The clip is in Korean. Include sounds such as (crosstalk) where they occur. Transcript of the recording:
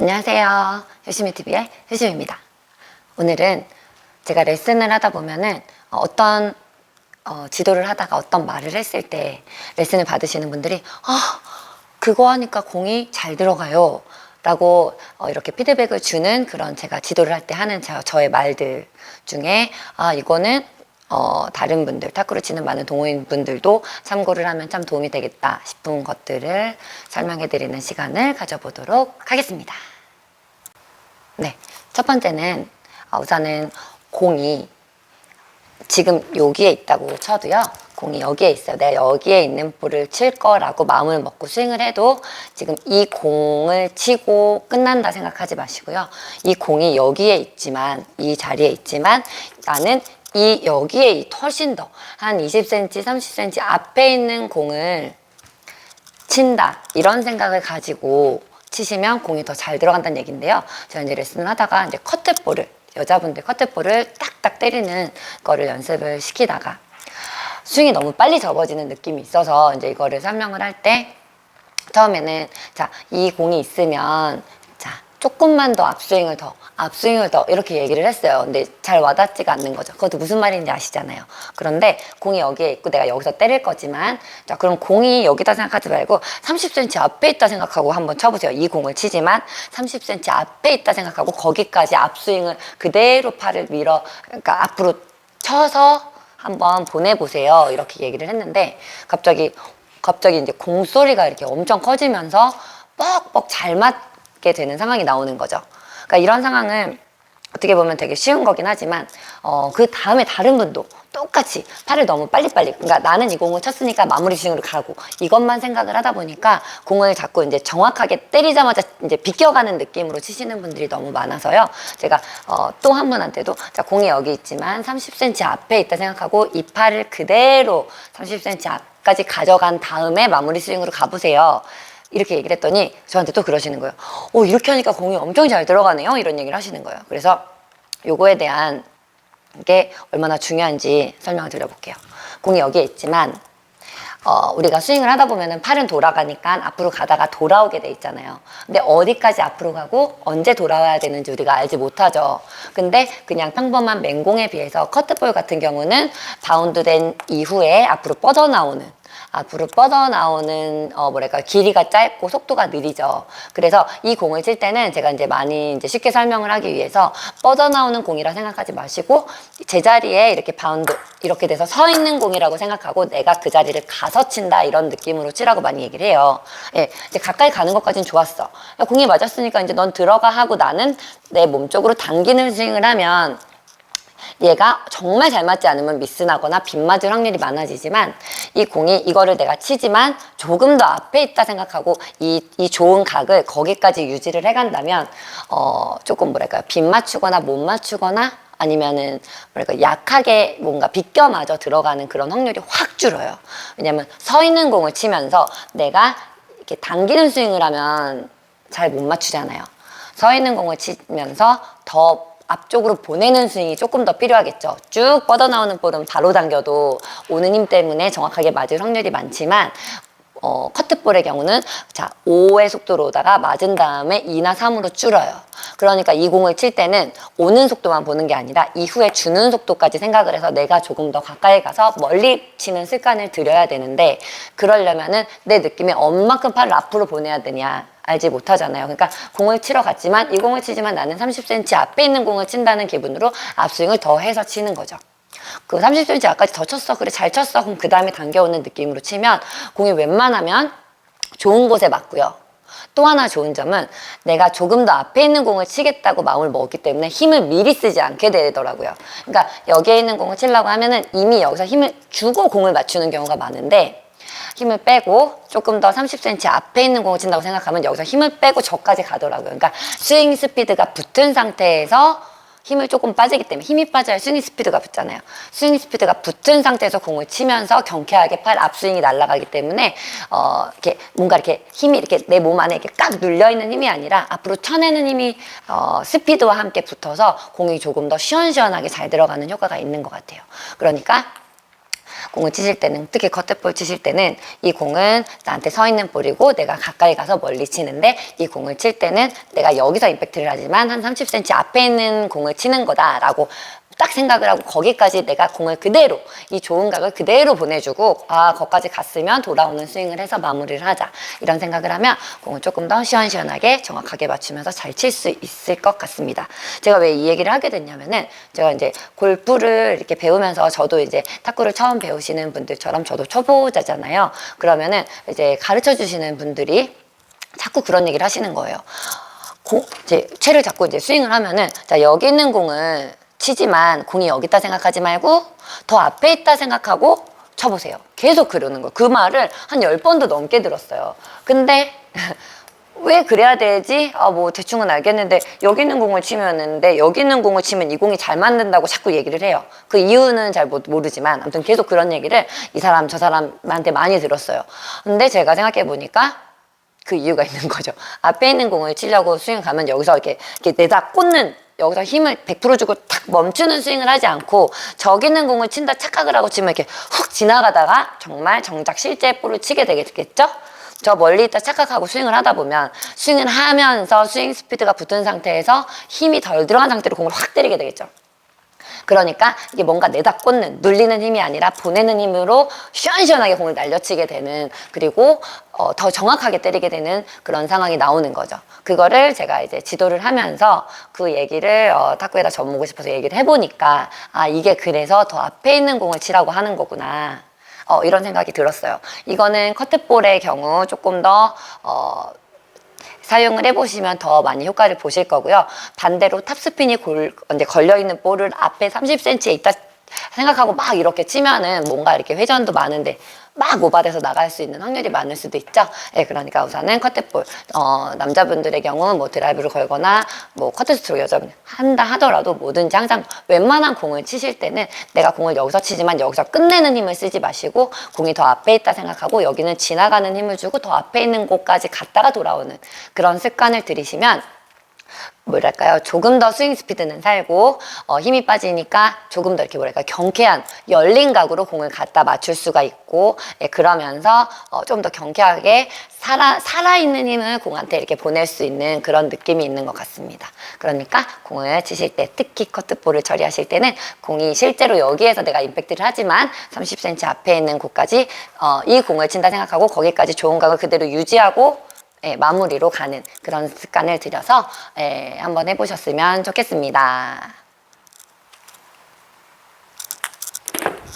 안녕하세요. 효심이TV의 효심입니다. 오늘은 제가 레슨을 하다 보면은 어떤 어, 지도를 하다가 어떤 말을 했을 때 레슨을 받으시는 분들이 아, 그거 하니까 공이 잘 들어가요. 라고 어, 이렇게 피드백을 주는 그런 제가 지도를 할 때 하는 저, 저의 말들 중에 아, 이거는 어, 다른 분들, 탁구를 치는 많은 동호인 분들도 참고를 하면 참 도움이 되겠다 싶은 것들을 설명해 드리는 시간을 가져보도록 하겠습니다. 네. 첫 번째는 어, 우선은 공이 지금 여기에 있다고 쳐도요. 공이 여기에 있어요. 내가 여기에 있는 볼을 칠 거라고 마음을 먹고 스윙을 해도 지금 이 공을 치고 끝난다 생각하지 마시고요. 이 공이 여기에 있지만 이 자리에 있지만 나는 이 여기에 이 훨씬 더 한 20cm, 30cm 앞에 있는 공을 친다 이런 생각을 가지고 치시면 공이 더 잘 들어간다는 얘기인데요. 제가 이제 레슨을 하다가 이제 커트볼을 여자분들 커트볼을 딱딱 때리는 거를 연습을 시키다가 스윙이 너무 빨리 접어지는 느낌이 있어서 이제 이거를 설명을 할 때 처음에는 자 이 공이 있으면 자 조금만 더 앞스윙을 더 앞스윙을 더 이렇게 얘기를 했어요. 근데 잘 와닿지가 않는 거죠. 그것도 무슨 말인지 아시잖아요. 그런데 공이 여기에 있고 내가 여기서 때릴 거지만 자 그럼 공이 여기다 생각하지 말고 30cm 앞에 있다 생각하고 한번 쳐보세요. 이 공을 치지만 30cm 앞에 있다 생각하고 거기까지 앞스윙을 그대로 팔을 밀어 그러니까 앞으로 쳐서 한번 보내보세요. 이렇게 얘기를 했는데 갑자기 갑자기 이제 공 소리가 이렇게 엄청 커지면서 뻑뻑 잘 맞 게 되는 상황이 나오는 거죠. 그러니까 이런 상황은 어떻게 보면 되게 쉬운 거긴 하지만 어, 그 다음에 다른 분도 똑같이 팔을 너무 빨리빨리 그러니까 나는 이 공을 쳤으니까 마무리 스윙으로 가고 이것만 생각을 하다 보니까 공을 자꾸 이제 정확하게 때리자마자 이제 비껴가는 느낌으로 치시는 분들이 너무 많아서요. 제가 어, 또 한 분한테도 자 공이 여기 있지만 30cm 앞에 있다 생각하고 이 팔을 그대로 30cm 앞까지 가져간 다음에 마무리 스윙으로 가보세요. 이렇게 얘기를 했더니 저한테 또 그러시는 거예요. 오, 이렇게 하니까 공이 엄청 잘 들어가네요. 이런 얘기를 하시는 거예요. 그래서 요거에 대한 게 얼마나 중요한지 설명을 드려볼게요. 공이 여기에 있지만 어, 우리가 스윙을 하다 보면은 팔은 돌아가니까 앞으로 가다가 돌아오게 돼 있잖아요. 근데 어디까지 앞으로 가고 언제 돌아와야 되는지 우리가 알지 못하죠. 근데 그냥 평범한 맹공에 비해서 커트볼 같은 경우는 바운드 된 이후에 앞으로 뻗어나오는 앞으로 뻗어나오는 어 뭐랄까 길이가 짧고 속도가 느리죠. 그래서 이 공을 칠 때는 제가 이제 많이 이제 쉽게 설명을 하기 위해서 뻗어나오는 공이라 생각하지 마시고 제자리에 이렇게 바운드 이렇게 돼서 서 있는 공이라고 생각하고 내가 그 자리를 가서 친다 이런 느낌으로 치라고 많이 얘기를 해요. 예, 이제 가까이 가는 것까지는 좋았어. 야, 공이 맞았으니까 이제 넌 들어가 하고 나는 내 몸 쪽으로 당기는 스윙을 하면 얘가 정말 잘 맞지 않으면 미스나거나 빗 맞을 확률이 많아지지만 이 공이 이거를 내가 치지만 조금 더 앞에 있다 생각하고 이, 이 좋은 각을 거기까지 유지를 해간다면 어 조금 뭐랄까요 빗 맞추거나 못 맞추거나 아니면은 뭐랄까 약하게 뭔가 비껴 맞아 들어가는 그런 확률이 확 줄어요. 왜냐면 서 있는 공을 치면서 내가 이렇게 당기는 스윙을 하면 잘 못 맞추잖아요. 서 있는 공을 치면서 더 앞쪽으로 보내는 스윙이 조금 더 필요하겠죠. 쭉 뻗어나오는 볼은 바로 당겨도 오는 힘 때문에 정확하게 맞을 확률이 많지만 어, 커트볼의 경우는 자 5의 속도로 오다가 맞은 다음에 2나 3으로 줄어요. 그러니까 이 공을 칠 때는 오는 속도만 보는 게 아니라 이후에 주는 속도까지 생각을 해서 내가 조금 더 가까이 가서 멀리 치는 습관을 들여야 되는데 그러려면은 내 느낌에 얼만큼 팔을 앞으로 보내야 되냐 알지 못하잖아요. 그러니까 공을 치러 갔지만 이 공을 치지만 나는 30cm 앞에 있는 공을 친다는 기분으로 앞스윙을 더 해서 치는 거죠. 그 30cm 앞까지 더 쳤어. 그래 잘 쳤어. 그럼 그 다음에 당겨오는 느낌으로 치면 공이 웬만하면 좋은 곳에 맞고요. 또 하나 좋은 점은 내가 조금 더 앞에 있는 공을 치겠다고 마음을 먹었기 때문에 힘을 미리 쓰지 않게 되더라고요. 그러니까 여기에 있는 공을 치려고 하면은 이미 여기서 힘을 주고 공을 맞추는 경우가 많은데 힘을 빼고 조금 더 30cm 앞에 있는 공을 친다고 생각하면 여기서 힘을 빼고 저까지 가더라고요. 그러니까 스윙 스피드가 붙은 상태에서 힘을 조금 빠지기 때문에 힘이 빠져야 스윙 스피드가 붙잖아요. 스윙 스피드가 붙은 상태에서 공을 치면서 경쾌하게 팔 앞스윙이 날아가기 때문에 어 이렇게 뭔가 이렇게 힘이 이렇게 내 몸 안에 이렇게 꽉 눌려 있는 힘이 아니라 앞으로 쳐내는 힘이 어 스피드와 함께 붙어서 공이 조금 더 시원시원하게 잘 들어가는 효과가 있는 것 같아요. 그러니까 공을 치실 때는 특히 커트볼 치실 때는 이 공은 나한테 서 있는 볼이고 내가 가까이 가서 멀리 치는데 이 공을 칠 때는 내가 여기서 임팩트를 하지만 한 30cm 앞에 있는 공을 치는 거다라고 딱 생각을 하고 거기까지 내가 공을 그대로 이 좋은 각을 그대로 보내주고 아 거기까지 갔으면 돌아오는 스윙을 해서 마무리를 하자 이런 생각을 하면 공을 조금 더 시원시원하게 정확하게 맞추면서 잘 칠 수 있을 것 같습니다. 제가 왜 이 얘기를 하게 됐냐면은 제가 이제 골프를 이렇게 배우면서 저도 이제 탁구를 처음 배우시는 분들처럼 저도 초보자잖아요. 그러면은 이제 가르쳐 주시는 분들이 자꾸 그런 얘기를 하시는 거예요. 공, 이제 채를 잡고 이제 스윙을 하면은 자 여기 있는 공을 치지만 공이 여기 있다 생각하지 말고 더 앞에 있다 생각하고 쳐보세요. 계속 그러는 거예요. 그 말을 한 열번도 넘게 들었어요. 근데 (laughs) 왜 그래야 되지? 아, 뭐, 대충은 알겠는데, 여기 있는 공을 치면은데, 여기 있는 공을 치면 이 공이 잘 맞는다고 자꾸 얘기를 해요. 그 이유는 잘 모- 모르지만, 아무튼 계속 그런 얘기를 이 사람, 저 사람한테 많이 들었어요. 근데 제가 생각해 보니까, 그 이유가 있는 거죠. 앞에 있는 공을 치려고 스윙 가면 여기서 이렇게, 이렇게 내다 꽂는 여기서 힘을 100% 주고 탁 멈추는 스윙을 하지 않고 저기 있는 공을 친다 착각을 하고 치면 이렇게 훅 지나가다가 정말 정작 실제 볼을 치게 되겠죠? 저 멀리 있다 착각하고 스윙을 하다 보면 스윙을 하면서 스윙 스피드가 붙은 상태에서 힘이 덜 들어간 상태로 공을 확 때리게 되겠죠. 그러니까 이게 뭔가 내다 꽂는 눌리는 힘이 아니라 보내는 힘으로 시원시원하게 공을 날려치게 되는 그리고 어, 더 정확하게 때리게 되는 그런 상황이 나오는 거죠. 그거를 제가 이제 지도를 하면서 그 얘기를 어, 탁구에다 접목고 싶어서 얘기를 해보니까 아 이게 그래서 더 앞에 있는 공을 치라고 하는 거구나. 어, 이런 생각이 들었어요. 이거는 커트볼의 경우 조금 더 어, 사용을 해보시면 더 많이 효과를 보실 거고요. 반대로 탑스핀이 걸려있는 볼을 앞에 30cm에 있다 생각하고 막 이렇게 치면은 뭔가 이렇게 회전도 많은데 막 오버돼서 나갈 수 있는 확률이 많을 수도 있죠. 예, 그러니까 우선은 커트볼. 어, 남자분들의 경우는 뭐 드라이브를 걸거나 뭐 커트 스트로크 여자분 한다 하더라도 뭐든지 항상 웬만한 공을 치실 때는 내가 공을 여기서 치지만 여기서 끝내는 힘을 쓰지 마시고 공이 더 앞에 있다 생각하고 여기는 지나가는 힘을 주고 더 앞에 있는 곳까지 갔다가 돌아오는 그런 습관을 들이시면 뭐랄까요 조금 더 스윙 스피드는 살고 어, 힘이 빠지니까 조금 더 이렇게 뭐랄까 경쾌한 열린 각으로 공을 갖다 맞출 수가 있고 예, 그러면서 어, 좀 더 경쾌하게 살아 살아있는 힘을 공한테 이렇게 보낼 수 있는 그런 느낌이 있는 것 같습니다. 그러니까 공을 치실 때 특히 커트볼을 처리하실 때는 공이 실제로 여기에서 내가 임팩트를 하지만 30cm 앞에 있는 곳까지 어, 이 공을 친다 생각하고 거기까지 좋은 각을 그대로 유지하고 예, 마무리로 가는 그런 습관을 들여서 예, 한번 해보셨으면 좋겠습니다.